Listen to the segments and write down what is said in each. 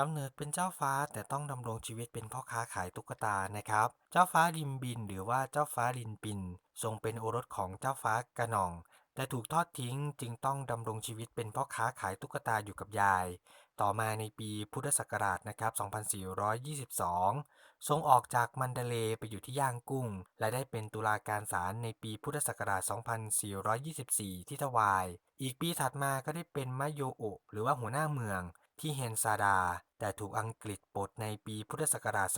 กำเนิดเป็นเจ้าฟ้าแต่ต้องดำรงชีวิตเป็นพ่อค้าขายตุ๊กตานะครับ เจ้าฟ้าริมบินหรือว่าเจ้าฟ้าลินปิน ทรงเป็นโอรสของเจ้าฟ้ากระหน่อง แต่ถูกทอดทิ้งจึงต้องดำรงชีวิตเป็นพ่อค้าขายตุ๊กตาอยู่กับยาย ต่อมาในปีพุทธศักราชนะครับ 2422 ทรงออกจากมันเดเลไปอยู่ที่ย่างกุ้ง และได้เป็นตุลาการศาลในปีพุทธศักราช 2424 ที่ทวาย อีกปีถัดมาก็ได้เป็นมะโยโอหรือว่าหัวหน้าเมือง ที่เฮนซาดา แต่ถูกอังกฤษปลดในปีพุทธศักราช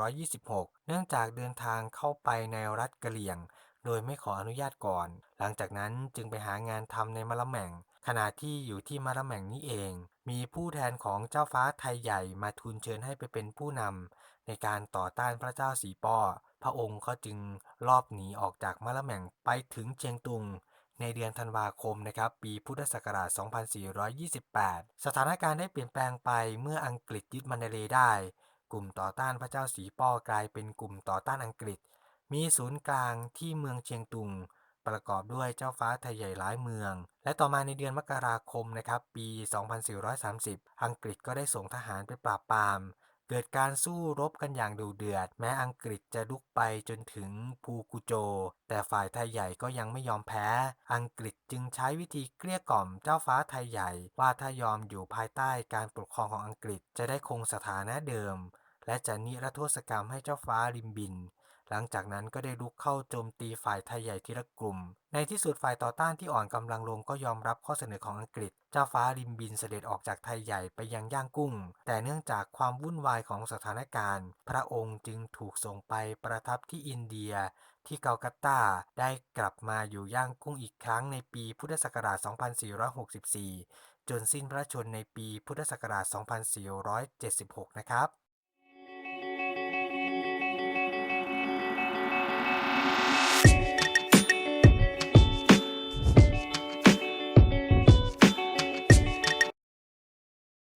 2426 เนื่องจากเดินทางเข้าไปในรัฐกะเหรี่ยง โดยไม่ขออนุญาตก่อน หลังจากนั้นจึงไปหางานทำในมะละแม่ง ขณะที่อยู่ที่มะละแม่งนี้เอง มีผู้แทนของเจ้าฟ้าไทยใหญ่มาทูลเชิญให้ไปเป็นผู้นำในการต่อต้านพระเจ้าสีป้อ พระองค์ก็จึงลอบหนีออกจากมะละแม่งไปถึงเชียงตุง ในเดือนธันวาคมนะครับปีพุทธศักราช 2428 สถานการณ์ได้เปลี่ยนแปลงไปเมื่ออังกฤษยึดมันเดเลได้ กลุ่มต่อต้านพระเจ้าสีป้อกลายเป็นกลุ่มต่อต้านอังกฤษ มีศูนย์กลางที่เมืองเชียงตุง ประกอบด้วยเจ้าฟ้าไทยใหญ่หลายเมือง และต่อมาในเดือนมกราคมนะครับปี 2430 อังกฤษก็ได้ส่งทหารไปปราบปราม เกิดการสู้รบกันอย่างดุเดือด แม้อังกฤษจะลุกไปจนถึงภูกุโจ แต่ฝ่ายไทยใหญ่ก็ยังไม่ยอมแพ้ อังกฤษจึงใช้วิธีเกลี้ยกล่อมเจ้าฟ้าไทยใหญ่ ว่าถ้ายอมอยู่ภายใต้การปกครองของอังกฤษจะได้คงสถานะเดิม และจะนิรโทษกรรมให้เจ้าฟ้าริมบิน หลังจากนั้นก็ได้ลุกเข้าโจมตีฝ่ายไทยใหญ่ทีละกลุ่ม ในที่สุดฝ่ายต่อต้านที่อ่อนกำลังลงก็ยอมรับข้อเสนอของอังกฤษ เจ้าฟ้าริมบินเสด็จออกจากไทยใหญ่ไปยังย่างกุ้ง แต่เนื่องจากความวุ่นวายของสถานการณ์ พระองค์จึงถูกส่งไปประทับที่อินเดีย ที่เกากัตตาได้กลับมาอยู่ย่างกุ้งอีกครั้งในปีพุทธศักราช 2464 จนสิ้นพระชนในปีพุทธศักราช 2476 นะครับ